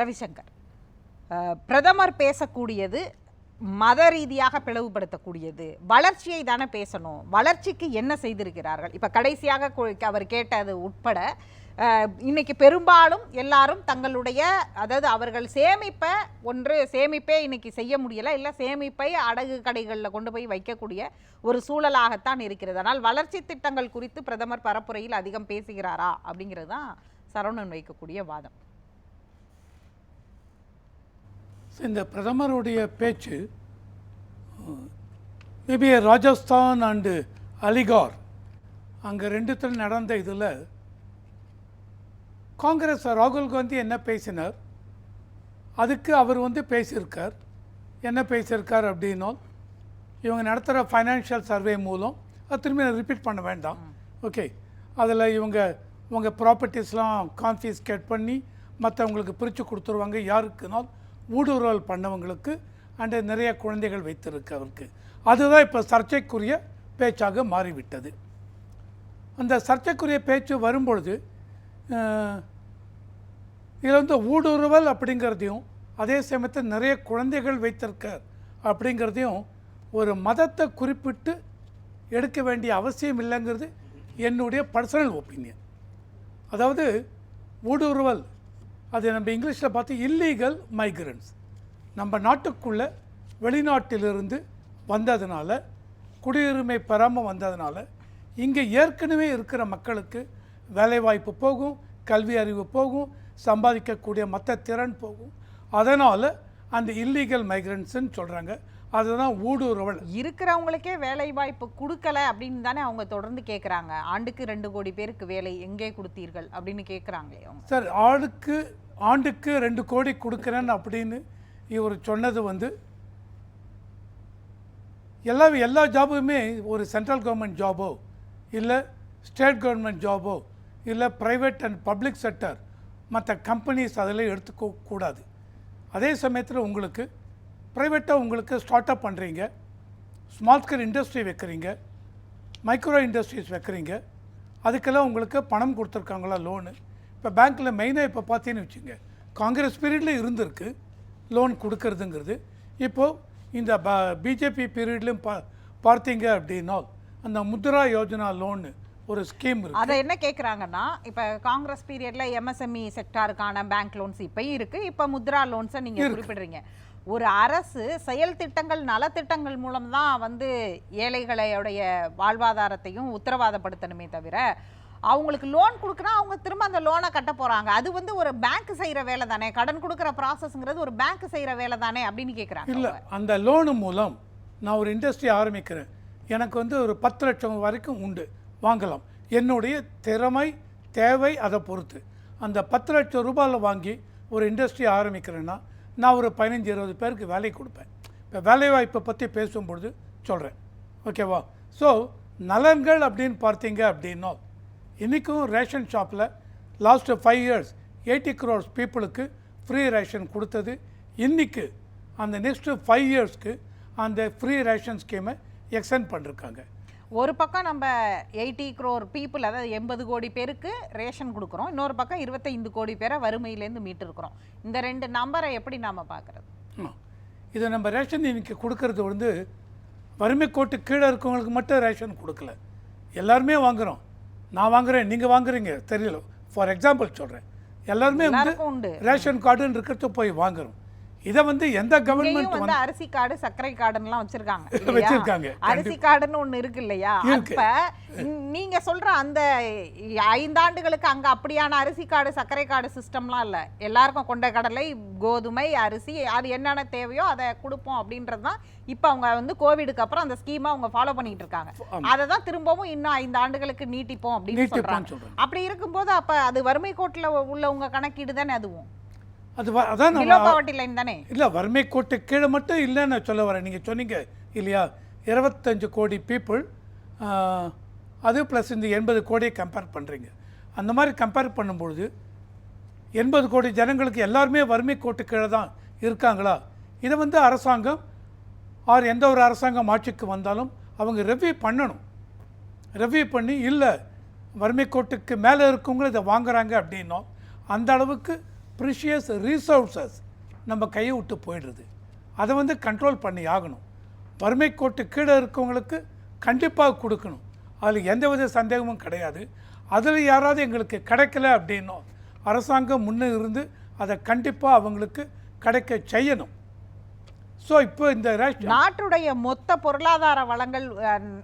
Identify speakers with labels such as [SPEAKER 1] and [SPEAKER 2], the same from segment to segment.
[SPEAKER 1] ரவிசங்கர். பிரதமர் பேசக்கூடியது மத ரீதியாக பிளவுபடுத்தக்கூடியது. வளர்ச்சியை தானே பேசணும். வளர்ச்சிக்கு என்ன செய்திருக்கிறார்கள்? இப்போ கடைசியாக அவர் கேட்டது உட்பட இன்னைக்கு பெரும்பாலும் எல்லாரும் தங்களுடைய அதாவது அவர்கள் சேமிப்பை ஒன்று சேமிப்பே இன்னைக்கு செய்ய முடியலை இல்லை சேமிப்பை அடகு கடைகளில் கொண்டு போய் வைக்கக்கூடிய ஒரு சூழலாகத்தான் இருக்கிறது. ஆனால் வளர்ச்சி திட்டங்கள் குறித்து பிரதமர் பரப்புரையில் அதிகம் பேசுகிறாரா? அப்படிங்கிறது தான் சரவணன் வைக்கக்கூடிய வாதம்.
[SPEAKER 2] இந்த பிரதமருடைய பேச்சு மேபி ராஜஸ்தான் அண்டு அலிகார் அங்கே ரெண்டுத்தில் நடந்த இதில் காங்கிரஸ் ராகுல் காந்தி என்ன பேசினார்? அதுக்கு அவர் வந்து பேசியிருக்கார். என்ன பேசியிருக்கார் அப்படின்னா இவங்க நடத்துகிற ஃபைனான்ஷியல் சர்வே மூலம் அது திரும்பி நான் ரிப்பீட் பண்ண வேண்டாம். ஓகே அதில் இவங்க உங்கள் ப்ராப்பர்ட்டிஸ்லாம் கான்ஃபிஸ்கேட் பண்ணி மற்றவங்களுக்கு பிரித்து கொடுத்துருவாங்க. யாருக்குனால் ஊடுருவல் பண்ணவங்களுக்கு அண்டு நிறைய குழந்தைகள் வைத்திருக்கு அவருக்கு. அதுதான் இப்போ சர்ச்சைக்குரிய பேச்சாக மாறிவிட்டது. அந்த சர்ச்சைக்குரிய பேச்சு வரும்பொழுது இதில் வந்து ஊடுருவல் அப்படிங்கிறதையும் அதே சமயத்தில் நிறைய குழந்தைகள் வைத்திருக்க அப்படிங்கிறதையும் ஒரு மதத்தை குறிப்பிட்டு எடுக்க வேண்டிய அவசியம் இல்லைங்கிறது என்னுடைய பர்சனல் ஒப்பீனியன் அதாவது ஊடுருவல் அது நம்ம இங்கிலீஷில் பார்த்து இல்லீகல் மைக்ரன்ஸ் நம்ம நாட்டுக்குள்ளே வெளிநாட்டிலிருந்து வந்ததுனால குடியுரிமை பெறாமல் வந்ததுனால இங்கே ஏற்கனவே இருக்கிற மக்களுக்கு வேலைவாய்ப்பு போகும் கல்வி அறிவு போகும் சம்பாதிக்கக்கூடிய மற்ற திறன் போகும். அதனால் அந்த இல்லீகல் மைக்ரன்ஸுன்னு சொல்கிறாங்க அதுதான் ஊடுருவல்.
[SPEAKER 1] இருக்கிறவங்களுக்கே வேலை வாய்ப்பு கொடுக்கல அப்படின்னு தானே அவங்க தொடர்ந்து கேக்குறாங்க. ஆண்டுக்கு ரெண்டு கோடி பேருக்கு வேலை எங்கே கொடுத்தீர்கள் அப்படின்னு கேக்குறாங்களே அவங்க.
[SPEAKER 2] சார் ஆளுக்கு ஆண்டுக்கு ரெண்டு கோடி கொடுக்குறேன் அப்படின்னு இவர் சொன்னது வந்து எல்லா எல்லா ஜாபுமே ஒரு சென்ட்ரல் கவர்மெண்ட் ஜாபோ இல்லை ஸ்டேட் கவர்மெண்ட் ஜாபோ இல்லை ப்ரைவேட் அண்ட் பப்ளிக் செக்டர் மற்ற கம்பெனிஸ் அதில் எடுத்துக்க கூடாது. அதே சமயத்தில் உங்களுக்கு ப்ரைவேட்டாக உங்களுக்கு ஸ்டார்ட் அப் பண்ணுறீங்க ஸ்மால் ஸ்கேல் இண்டஸ்ட்ரி வைக்கிறீங்க. மைக்ரோ இண்டஸ்ட்ரீஸ் வைக்கிறீங்க. அதுக்கெல்லாம் உங்களுக்கு பணம் கொடுத்துருக்காங்களா லோனு இப்போ பேங்க்கில் மெயினாக இப்போ பார்த்தீங்கன்னு வச்சுங்க காங்கிரஸ் பீரியடில் இருந்திருக்கு லோன் கொடுக்கறதுங்கிறது. இப்போது இந்த பிஜேபி பீரியட்லையும் பா பார்த்தீங்க அப்படின்னா அந்த முத்ரா யோஜனா லோனு ஒரு ஸ்கீம் இருக்கு.
[SPEAKER 1] அதை என்ன கேக்குறாங்கன்னா இப்ப காங்கிரஸ் பீரியட்ல எம்எஸ்எம்இ செக்டாருக்கான பேங்க் லோன்ஸ் இப்பயும் இருக்கு. இப்ப முத்ரா லோன்ஸை நீங்க குறிப்பிடுறீங்க. ஒரு அரசு செயல் திட்டங்கள் நலத்திட்டங்கள் மூலம் தான் வந்து ஏழைகளுடைய வாழ்வாதாரத்தையும் உத்தரவாதப்படுத்தணுமே தவிர அவங்களுக்கு லோன் கொடுக்குறா அவங்க திரும்ப அந்த லோனை கட்ட போறாங்க. அது வந்து ஒரு பேங்க் செய்யற வேலை தானே. கடன் கொடுக்குற ப்ராசஸ்ங்கிறது ஒரு பேங்க் செய்யற வேலை தானே அப்படின்னு கேக்குறாங்க
[SPEAKER 2] இல்லை அந்த லோனு மூலம் நான் ஒரு இண்டஸ்ட்ரி ஆரம்பிக்கிறேன். எனக்கு வந்து ஒரு பத்து லட்சம் வரைக்கும் உண்டு. வாங்கலாம். என்னுடைய திறமை தேவை அதை பொறுத்து. அந்த பத்து லட்சம் ரூபாயில் வாங்கி ஒரு இண்டஸ்ட்ரி ஆரம்பிக்கிறேன்னா நான் ஒரு பதினஞ்சு இருபது பேருக்கு வேலை கொடுப்பேன். இப்போ வேலைவாய்ப்பை பற்றி பேசும்பொழுது சொல்கிறேன். ஓகேவா? ஸோ நலன்கள் அப்படின்னு பார்த்தீங்க அப்படின்னா இன்றைக்கும் ரேஷன் ஷாப்பில் last five years eighty crores பீப்புளுக்கு ஃப்ரீ ரேஷன் கொடுத்தது. இன்றைக்கு அந்த நெக்ஸ்ட்டு ஃபைவ் இயர்ஸ்க்கு அந்த ஃப்ரீ ரேஷன் ஸ்கீமை எக்ஸ்டெண்ட் பண்ணிருக்காங்க.
[SPEAKER 1] ஒரு பக்கம் நம்ம எயிட்டி crore பீப்புள் அதாவது எண்பது கோடி பேருக்கு ரேஷன் கொடுக்குறோம். இன்னொரு பக்கம் இருபத்தைந்து கோடி பேரை வறுமையிலேருந்து மீட்டு இருக்கிறோம் இந்த ரெண்டு நம்பரை எப்படி நாம பார்க்கறது.
[SPEAKER 2] இதை நம்ம ரேஷன் இன்னைக்கு கொடுக்கறது வந்து வறுமை கோட்டு கீழே இருக்கவங்களுக்கு மட்டும் ரேஷன் கொடுக்கல. எல்லாருமே வாங்குறோம். நான் வாங்குறேன் நீங்கள் வாங்குறீங்க. தெரியல. ஃபார் எக்ஸாம்பிள் சொல்கிறேன் எல்லாருமே வந்து ரேஷன் கார்டுன்னு இருக்கிறத போய் வாங்குறோம். இதை வந்து எந்த கவர்மெண்ட்
[SPEAKER 1] வந்து அரிசி கார்டு சர்க்கரை கார்டுலாம் வச்சிருக்காங்க?
[SPEAKER 2] வச்சிருக்காங்க.
[SPEAKER 1] அரிசி கார்டுன்னு ஒண்ணு இருக்கு இல்லையா. அப்ப நீங்க சொல்ற அந்த ஐந்தாண்டுகளுக்கு அங்க அப்படியான அரிசி கார்டு சர்க்கரை கார்டு சிஸ்டம்லாம் இல்ல எல்லாருக்கும் கொண்ட கடலை கோதுமை அரிசி அது என்னென்ன தேவையோ அதை கொடுப்போம் அப்படின்றது தான் இப்ப அவங்க வந்து கோவிடுக்கு அப்புறம் அந்த ஸ்கீமை அவங்க ஃபாலோ பண்ணிட்டு இருக்காங்க அதை தான் திரும்பவும் இன்னும் ஐந்து ஆண்டுகளுக்கு நீட்டிப்போம் அப்படின்னு சொல்றாங்க. அப்படி இருக்கும்போது அப்ப அது வறுமை கோட்டுல உள்ளவங்க கணக்கீடு தானே அதுவும்
[SPEAKER 2] அது அதான்
[SPEAKER 1] பாவர்ட்டி லைன் தானே?
[SPEAKER 2] இல்லை வறுமை கோட்டு கீழே மட்டும் இல்லைன்னு சொல்ல வரேன். நீங்கள் சொன்னீங்க இல்லையா? இருபத்தஞ்சு கோடி பீப்புள் அது ப்ளஸ் இந்த எண்பது கோடியை கம்பேர் பண்ணுறீங்க அந்த மாதிரி கம்பேர் பண்ணும்பொழுது எண்பது கோடி ஜனங்களுக்கு எல்லாருமே வறுமை கோட்டு கீழே தான் இருக்காங்களா? இதை வந்து அரசாங்கம் ஆர் எந்த ஒரு அரசாங்கம் ஆட்சிக்கு வந்தாலும் அவங்க ரெவ்யூ பண்ணணும். ரெவ்யூ பண்ணி இல்லை வறுமை கோட்டுக்கு மேலே இருக்கவங்களும் இதை வாங்குறாங்க அப்படின்னோம். அந்த அளவுக்கு ப்ரிஷியஸ் ரிசோர்ஸஸ் நம்ம கையை விட்டு போயிடுறது. அதை வந்து கண்ட்ரோல் பண்ணி ஆகணும். வறுமை கோட்டு கீழே இருக்கவங்களுக்கு கண்டிப்பாக கொடுக்கணும். அதில் எந்தவித சந்தேகமும் கிடையாது. அதில் யாராவது எங்களுக்கு கிடைக்கல அப்படின்னும் அரசாங்கம் முன்னே இருந்து அதை கண்டிப்பாக அவங்களுக்கு கிடைக்க செய்யணும். ஸோ இப்போ இந்த
[SPEAKER 1] நாட்டுடைய மொத்த பொருளாதார வளங்கள்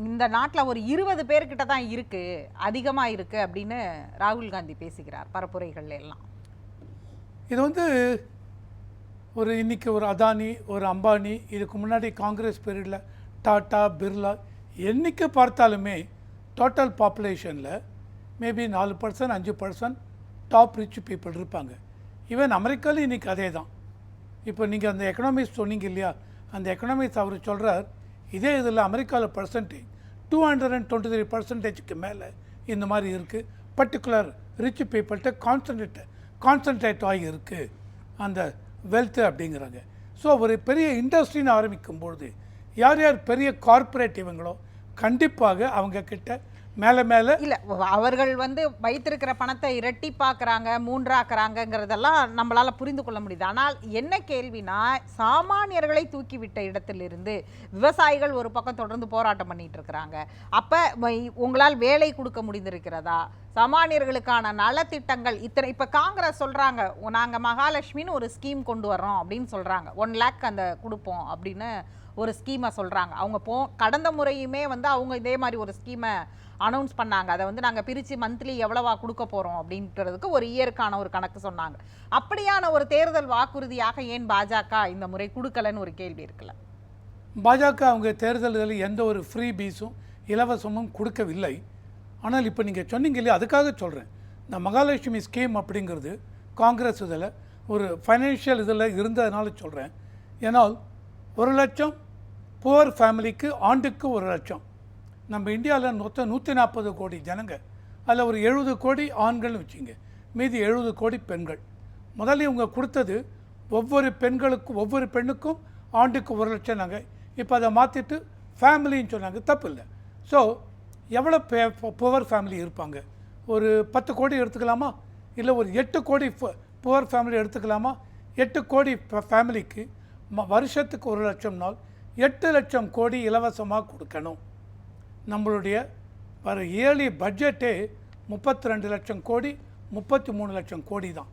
[SPEAKER 1] இந்த நாட்டில் ஒரு இருபது பேர்கிட்ட தான் இருக்குது அதிகமாக இருக்குது அப்படின்னு ராகுல் காந்தி பேசுகிறார் பரப்புரைகள்ல எல்லாம்.
[SPEAKER 2] இது வந்து ஒரு இன்னைக்கு ஒரு அதானி ஒரு அம்பானி இதுக்கு முன்னாடி காங்கிரஸ் பீரியடில் டாட்டா பிர்லா என்றைக்கு பார்த்தாலுமே டோட்டல் பாப்புலேஷனில் மேபி நாலு பர்சன்ட் அஞ்சு பர்சன்ட் டாப் ரிச் பீப்புள் இருப்பாங்க. ஈவன் அமெரிக்காலும் இன்றைக்கி அதே தான் இப்போ நீங்கள் அந்த எக்கனாமிக்ஸ் சொன்னீங்க இல்லையா? அந்த எக்கனாமிக்ஸ் அவர் சொல்கிறார் இதே இதில் அமெரிக்காவில் percentage two hundred and twenty three பர்சன்டேஜுக்கு மேலே இந்த மாதிரி இருக்குது பர்டிகுலர் ரிச் பீப்புள்கிட்ட கான்சன்ட்ரேட்டை கான்சன்ட்ரேட் ஆகி இருக்குது அந்த வெல்த்து அப்படிங்கிறாங்க. ஸோ ஒரு பெரிய இண்டஸ்ட்ரின்னு ஆரம்பிக்கும்பொழுது யார் யார் பெரிய கார்ப்பரேட் இவங்களோ கண்டிப்பாக அவங்கக்கிட்ட மேலே மேலே?
[SPEAKER 1] இல்லை அவர்கள் வந்து வைத்திருக்கிற பணத்தை இரட்டி பார்க்குறாங்க மூன்றாக்குறாங்கங்கிறதெல்லாம் நம்மளால் புரிந்து கொள்ள முடியுது. ஆனால் என்ன கேள்வினா சாமானியர்களை தூக்கிவிட்ட இடத்திலிருந்து விவசாயிகள் ஒரு பக்கம் தொடர்ந்து போராட்டம் பண்ணிட்டு இருக்கிறாங்க அப்போ உங்களால் வேலை கொடுக்க முடிந்திருக்கிறதா? சாமானியர்களுக்கான நலத்திட்டங்கள் இத்தனை இப்போ காங்கிரஸ் சொல்கிறாங்க நாங்கள் மகாலட்சுமின்னு ஒரு ஸ்கீம் கொண்டு வரோம் அப்படின்னு சொல்கிறாங்க ஒன் லேக் அந்த கொடுப்போம் அப்படின்னு ஒரு ஸ்கீமை சொல்கிறாங்க அவங்க போ கடந்த முறையுமே வந்து அவங்க இதே மாதிரி ஒரு ஸ்கீமை அனௌன்ஸ் பண்ணாங்க. அதை வந்து நாங்கள் பிரித்து மந்த்லி எவ்வளவா கொடுக்க போகிறோம் அப்படின்றதுக்கு ஒரு இயருக்கான ஒரு கணக்கு சொன்னாங்க. அப்படியான ஒரு தேர்தல் வாக்குறுதியாக ஏன் பாஜக இந்த முறை கொடுக்கலன்னு ஒரு கேள்வி இருக்குல்ல.
[SPEAKER 2] பாஜக அவங்க தேர்தல்களில் எந்த ஒரு ஃப்ரீ பீஸும் இலவசமும் கொடுக்கவில்லை. ஆனால் இப்போ நீங்கள் சொன்னீங்க இல்லையா அதுக்காக சொல்கிறேன் இந்த மகாலட்சுமி ஸ்கீம் அப்படிங்கிறது காங்கிரஸ் இதில் ஒரு ஃபைனான்ஷியல் இதில் இருந்ததுனால சொல்கிறேன் ஏன்னால் ஒரு லட்சம் புவர் ஃபேமிலிக்கு ஆண்டுக்கு ஒரு லட்சம். நம்ம இந்தியாவில் மொத்தம் நூற்றி நாற்பது கோடி ஜனங்க. அதில் ஒரு எழுபது கோடி ஆண்கள்னு வச்சுங்க. மீதி எழுபது கோடி பெண்கள். முதல்ல இவங்க கொடுத்தது ஒவ்வொரு பெண்களுக்கும் ஒவ்வொரு பெண்ணுக்கும் ஆண்டுக்கு ஒரு லட்சம் நாங்கள் இப்போ அதை மாற்றிட்டு ஃபேமிலின்னு சொன்னாங்க. தப்பு இல்லை. ஸோ எவ்வளோ பே புவர் ஃபேமிலி இருப்பாங்க? ஒரு பத்து கோடி எடுத்துக்கலாமா? இல்லை ஒரு எட்டு கோடி புவர் ஃபேமிலி எடுத்துக்கலாமா? எட்டு கோடி ஃபேமிலிக்கு வருஷத்துக்கு ஒரு லட்சம் நாள் எட்டு லட்சம் கோடி இலவசமாக கொடுக்கணும். நம்மளுடைய வர இயர்லி பட்ஜெட்டே முப்பத்தி ரெண்டு லட்சம் கோடி முப்பத்தி மூணு லட்சம் கோடி தான்.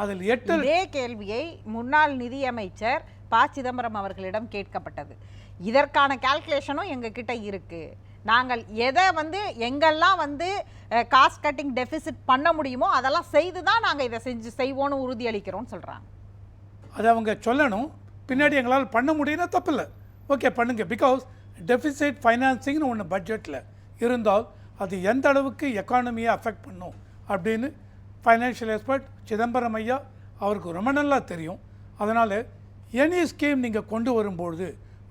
[SPEAKER 2] அதில் எட்டு
[SPEAKER 1] இதே கேள்வியை முன்னாள் நிதியமைச்சர் ப. சிதம்பரம் அவர்களிடம் கேட்கப்பட்டது. இதற்கான கால்குலேஷனும் எங்க கிட்ட இருக்கு. நாங்கள் எதை வந்து எங்கெல்லாம் வந்து காஸ்ட் கட்டிங் டெபிசிட் பண்ண முடியுமோ அதெல்லாம் செய்து தான் நாங்கள் இதை செஞ்சு செய்வோன்னு உறுதியளிக்கிறோம்னு சொல்றாங்க.
[SPEAKER 2] அதை அவங்க சொல்லணும். பின்னாடி எங்களால் பண்ண முடியும்னா தப்பில்லை. ஓகே பண்ணுங்க. பிகாஸ் டெபிசிட் ஃபைனான்சிங்னு ஒன்று பட்ஜெட்டில் இருந்தால் அது எந்த அளவுக்கு எக்கானமியை அஃபெக்ட் பண்ணும் அப்படின்னு ஃபைனான்ஷியல் எக்ஸ்பர்ட் சிதம்பரம் ஐயா அவருக்கு ரொம்ப நல்லா தெரியும். அதனால் எனி ஸ்கீம் நீங்கள் கொண்டு வரும்பொழுது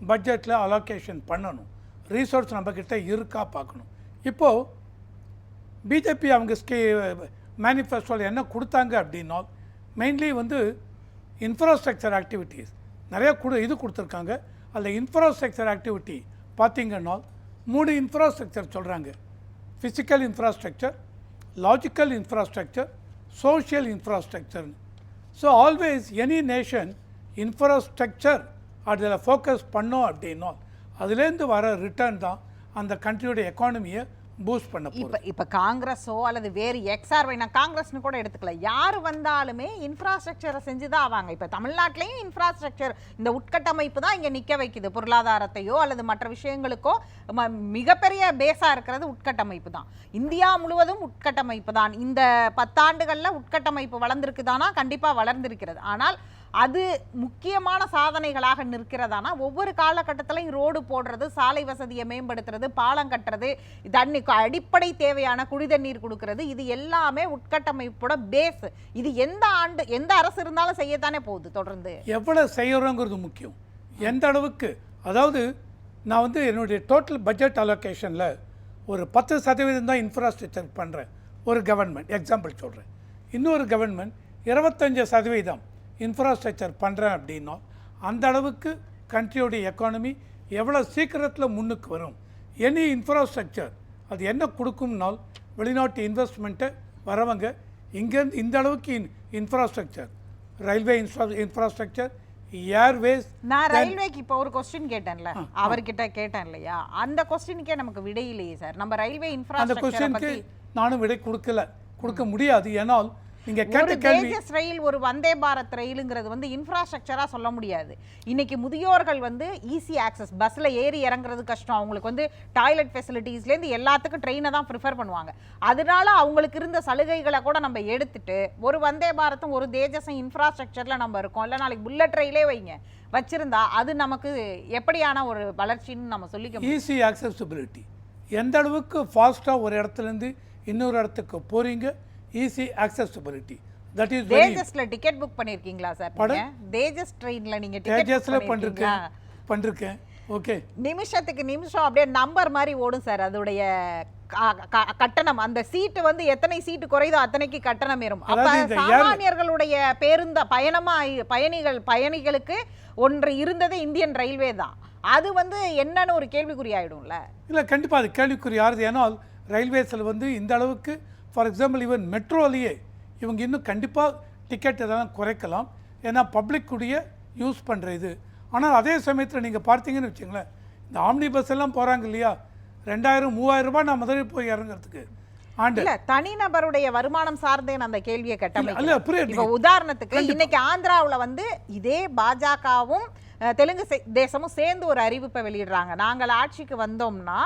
[SPEAKER 2] பட்ஜெட்டில் அலோகேஷன் பண்ணணும். ரீசோர்ஸ் நம்மக்கிட்ட இருக்கா பார்க்கணும். இப்போது பிஜேபி அவங்க ஸ்கீ மேனிஃபெஸ்டோவில் என்ன கொடுத்தாங்க அப்படின்னா மெயின்லி வந்து இன்ஃப்ராஸ்ட்ரக்சர் ஆக்டிவிட்டீஸ் நிறையா கொடு இது கொடுத்துருக்காங்க. அதில் இன்ஃப்ராஸ்ட்ரக்சர் ஆக்டிவிட்டி பார்த்திங்கன்னா மூணு இன்ஃப்ராஸ்ட்ரக்சர் சொல்கிறாங்க physical infrastructure logical infrastructure social இன்ஃப்ராஸ்ட்ரக்சர்னு so always any nation infrastructure அதில் ஃபோக்கஸ் பண்ணோம் அப்படின்னா அதுலேருந்து வர ரிட்டர்ன் தான் அந்த கண்ட்ரியோட எக்கானமியை பூஸ்ட் பண்ண
[SPEAKER 1] இப்ப இப்ப காங்கிரஸோ அல்லது வேறு எக்ஸ்ஆர்வை நான் காங்கிரஸ்னு கூட எடுத்துக்கல. யார் வந்தாலுமே இன்ஃப்ராஸ்ட்ரக்சரை செஞ்சு தான் ஆவாங்க. இப்ப தமிழ்நாட்டிலையும் இன்ஃப்ராஸ்ட்ரக்சர் இந்த உட்கட்டமைப்பு தான் இங்க நிக்க வைக்குது. பொருளாதாரத்தையோ அல்லது மற்ற விஷயங்களுக்கோ ம- மிகப்பெரிய பேஸா இருக்கிறது உட்கட்டமைப்பு தான். இந்தியா முழுவதும் உட்கட்டமைப்பு தான். இந்த பத்தாண்டுகள்ல உட்கட்டமைப்பு வளர்ந்திருக்குதானா? கண்டிப்பா வளர்ந்திருக்கிறது. ஆனால் அது முக்கியமான சாதனைகளாக நிற்கிறதானா? ஒவ்வொரு காலகட்டத்திலையும் ரோடு போடுறது சாலை வசதியை மேம்படுத்துறது பாலம் கட்டுறது தண்ணி அடிப்படை தேவையான குடிதண்ணீர் கொடுக்கறது இது எல்லாமே உட்கட்டமைப்போட பேஸ் இது எந்த ஆண்டு எந்த அரசு இருந்தாலும் செய்யத்தானே போகுது தொடர்ந்து?
[SPEAKER 2] எவ்வளோ செய்கிறோங்கிறது முக்கியம். எந்த அளவுக்கு? அதாவது நான் வந்து என்னுடைய டோட்டல் பட்ஜெட் அலோகேஷனில் ஒரு பத்து சதவீதம் தான் இன்ஃப்ராஸ்ட்ரக்சர் பண்ணுறேன் ஒரு கவர்மெண்ட் எக்ஸாம்பிள் சொல்கிறேன் இன்னொரு கவர்மெண்ட் இருபத்தஞ்சு சதவீதம் இன்ஃப்ராஸ்ட்ரக்சர் பண்ணுறேன் அப்படின்னா அந்த அளவுக்கு கண்ட்ரியோடைய எக்கானமி எவ்வளோ சீக்கிரத்தில் முன்னுக்கு வரும்? எனி இன்ஃப்ராஸ்ட்ரக்சர் அது என்ன கொடுக்கும்னால் வெளிநாட்டு இன்வெஸ்ட்மெண்ட்டை வரவங்க இங்கேருந்து இந்த அளவுக்கு in infrastructure railway infra infrastructure airways
[SPEAKER 1] நான் ரயில்வேக்கு இப்போ ஒரு கொஸ்டின் கேட்டேன்ல. அவர்கிட்ட கேட்டேன் இல்லையா? அந்த கொஸ்டினுக்கே நமக்கு விடை இல்லையே சார் நம்ம ரயில்வே
[SPEAKER 2] அந்த
[SPEAKER 1] இன்ஃப்ராஸ்ட்ரக்சரை
[SPEAKER 2] கொஸ்டினுக்கு நானும் விடை கொடுக்கல. கொடுக்க முடியாது. ஏன்னால் நீங்கள்
[SPEAKER 1] ஒரு
[SPEAKER 2] கேட்ட கேள்வி
[SPEAKER 1] தேஜஸ் ரயில் ஒரு வந்தே பாரத் ரயிலுங்கிறது வந்து இன்ஃப்ராஸ்ட்ரக்சரா சொல்ல முடியாது. இன்னைக்கு முதியோர்கள் வந்து ஈஸி ஆக்சஸ் பஸ்ல ஏறி இறங்குறது கஷ்டம். அவங்களுக்கு வந்து டாய்லெட் ஃபெசிலிட்டிஸ்லேருந்து எல்லாத்துக்கும் ட்ரெயினை தான் ப்ரிஃபர் பண்ணுவாங்க. அதனால அவங்களுக்கு இருந்த சலுகைகளை கூட நம்ம எடுத்துட்டு ஒரு வந்தே பாரத்தும் ஒரு தேஜஸும் இன்ஃப்ராஸ்ட்ரக்சர்ல நம்ம இருக்கோம். இல்லை நாளைக்கு புல்லட் ரயிலே வைங்க. வச்சிருந்தா அது நமக்கு எப்படியான ஒரு வளர்ச்சின்னு நம்ம சொல்லிக்க
[SPEAKER 2] ஈஸி accessibility. எந்த அளவுக்கு ஃபாஸ்ட்டாக ஒரு இடத்துலேருந்து இன்னொரு இடத்துக்கு போகிறீங்க ஈஸி accessibility. தட் இஸ்
[SPEAKER 1] தேஜஸ்ல டிக்கெட் புக் பண்ணிருக்கீங்களா சார் தேஜஸ் ட்ரெயின்ல நீங்க
[SPEAKER 2] தேஜஸில் பண்ணிருக்கேன். பண்ணிருக்கேன். ஓகே
[SPEAKER 1] நிமிஷத்துக்கு நிமிஷம் அப்படியே நம்பர் மாதிரி ஓடும் சார் அதோடைய கட்டணம். அந்த சீட்டு வந்து எத்தனை சீட்டு குறையுதோ அத்தனைக்கு கட்டணம் ஏறும். அப்ப சாமானியர்களுடைய பேருந்த பயணமா பயணிகள் பயணிகளுக்கு ஒன்று இருந்ததே இந்தியன் ரயில்வே தான். அது வந்து என்னன்னு ஒரு கேள்விக்குறி ஆயிடும்ல?
[SPEAKER 2] இல்லை கண்டிப்பாக அது கேள்விக்குறி யாருது ஏன்னால் ரயில்வேஸில் வந்து இந்த அளவுக்கு ஃபார் எக்ஸாம்பிள் ஈவன் மெட்ரோலேயே இவங்க இன்னும் கண்டிப்பாக டிக்கெட் எதாவது குறைக்கலாம். ஏன்னா பப்ளிக் உடைய யூஸ் பண்ணுற இது. ஆனால் அதே சமயத்தில் நீங்கள் பார்த்தீங்கன்னு வச்சுங்களேன் இந்த ஆம்னி பஸ் எல்லாம் போகிறாங்க இல்லையா? ரெண்டாயிரம் மூவாயிரம் ரூபாய் நான் முதல்ல போய் இறங்குறதுக்கு. ஆண்டு.
[SPEAKER 1] தனிநபருடைய வருமானம் சார்ந்தே நான் அந்த கேள்வியை. இப்ப உதாரணத்துக்கு இன்னைக்கு ஆந்திராவுல வந்து இதே பாஜகவும் தெலுங்கு சே- தேசமும் சேர்ந்து ஒரு அறிவிப்பை வெளியிடுறாங்க. நாங்கள் ஆட்சிக்கு வந்தோம்னா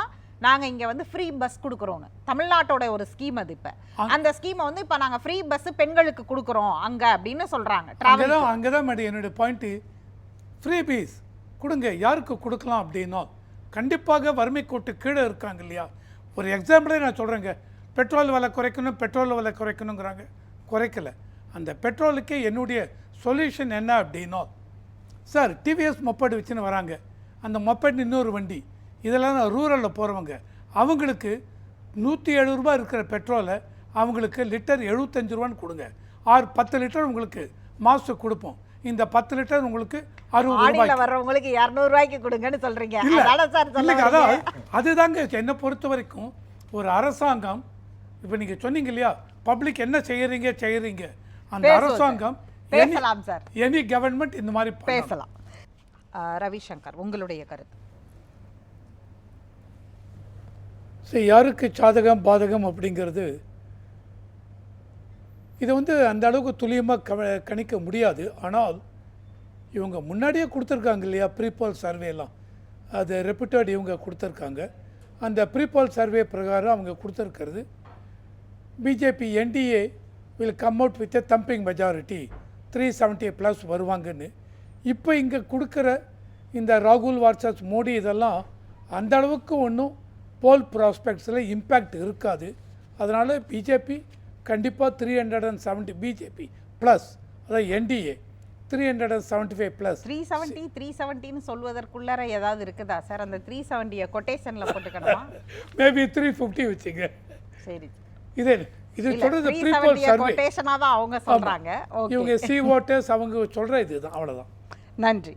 [SPEAKER 1] நாங்க இங்க வந்து ஃப்ரீ பஸ் கொடுக்குறோம்னு. தமிழ்நாட்டோட ஒரு ஸ்கீம் அது இப்ப. அந்த ஸ்கீமை வந்து இப்ப நாங்க ஃப்ரீ பஸ் பெண்களுக்கு கொடுக்குறோம் அங்க அப்படின்னு டிராவல்
[SPEAKER 2] தான் அங்கே தான் மேடம் என்னுடைய பாயிண்ட்டு ஃப்ரீ பீஸ் கொடுங்க. யாருக்கு கொடுக்கலாம் அப்படின்னா கண்டிப்பாக வறுமை கோட்டு கீழே இருக்காங்க இல்லையா? ஒரு எக்ஸாம்பிளே நான் சொல்கிறேங்க பெட்ரோல் விலை குறைக்கணும் பெட்ரோல் விலை குறைக்கணுங்கிறாங்க. குறைக்கல. அந்த பெட்ரோலுக்கு என்னுடைய சொல்யூஷன் என்ன அப்படின்னா சார் டிவிஎஸ் மொப்பேடு வச்சுன்னு வராங்க. அந்த மொப்பேட் இன்னொரு வண்டி. இதெல்லாம் ரூரலில் போகிறவங்க அவங்களுக்கு நூற்றி எழுபது ரூபாய் இருக்கிற பெட்ரோலை அவங்களுக்கு லிட்டர் எழுபத்தஞ்சு ரூபான்னு கொடுங்க. ஆறு பத்து லிட்டர் உங்களுக்கு மாதத்துக்கு கொடுப்போம். இந்த பத்து லிட்டர் உங்களுக்கு அறுபது ரூபாய்
[SPEAKER 1] வர்றவங்களுக்கு 200 ரூபாய்க்கு கொடுங்கன்னு சொல்றீங்க.
[SPEAKER 2] இல்ல?
[SPEAKER 1] அதான்
[SPEAKER 2] அதுதாங்க என்னை பொறுத்த வரைக்கும் ஒரு அரசாங்கம் இப்போ நீங்கள் சொன்னீங்க இல்லையா பப்ளிக் என்ன செய்யறீங்க செய்யறீங்க. அந்த அரசாங்கம்
[SPEAKER 1] பேசலாம் சார்.
[SPEAKER 2] எனி கவர்மெண்ட் இந்த மாதிரி.
[SPEAKER 1] பேசலாம். ரவிசங்கர் உங்களுடைய கருத்து.
[SPEAKER 2] சரி யாருக்கு சாதகம் பாதகம் அப்படிங்கிறது இதை வந்து அந்த அளவுக்கு துல்லியமாக க கணிக்க முடியாது. ஆனால் இவங்க முன்னாடியே கொடுத்துருக்காங்க இல்லையா ப்ரீபால் சர்வேலாம் அது ரெப்யூட்டட் இவங்க கொடுத்துருக்காங்க. அந்த ப்ரீபால் சர்வே பிரகாரம் அவங்க கொடுத்துருக்கிறது. BJP NDA will come out with a thumping majority three seventy plus வருவாங்கன்னு. இப்போ இங்கே கொடுக்குற இந்த ராகுல் வார்சஸ் மோடி இதெல்லாம் அந்த அளவுக்கு ஒன்றும் போல் ப்ராஸ்பெக்ட்ஸில் இம்பேக்ட் இருக்காது. அதனால் பிஜேபி கண்டிப்பாக three hundred and seventy BJP plus அதாவது NDA three hundred and seventy five plus
[SPEAKER 1] three seventy three செவன்ட்டின்னு சொல்வதற்குள்ளார ஏதாவது இருக்குதா? சார் அந்த த்ரீ செவன்ட்டியை கொட்டேஷன்ல போட்டுக்கணுமா?
[SPEAKER 2] மேபி த்ரீ ஃபிஃப்டி வச்சுங்க.
[SPEAKER 1] சரி.
[SPEAKER 2] இது இது சொல்கிறது ப்ரீபால் சர்வே
[SPEAKER 1] கொட்டேஷனா தான் அவங்க சொல்றாங்க. ஓகே
[SPEAKER 2] இவங்க சி ஓட்டர்ஸ் அவங்க சொல்கிற இதுதான். அவ்வளோதான்
[SPEAKER 1] நன்றி.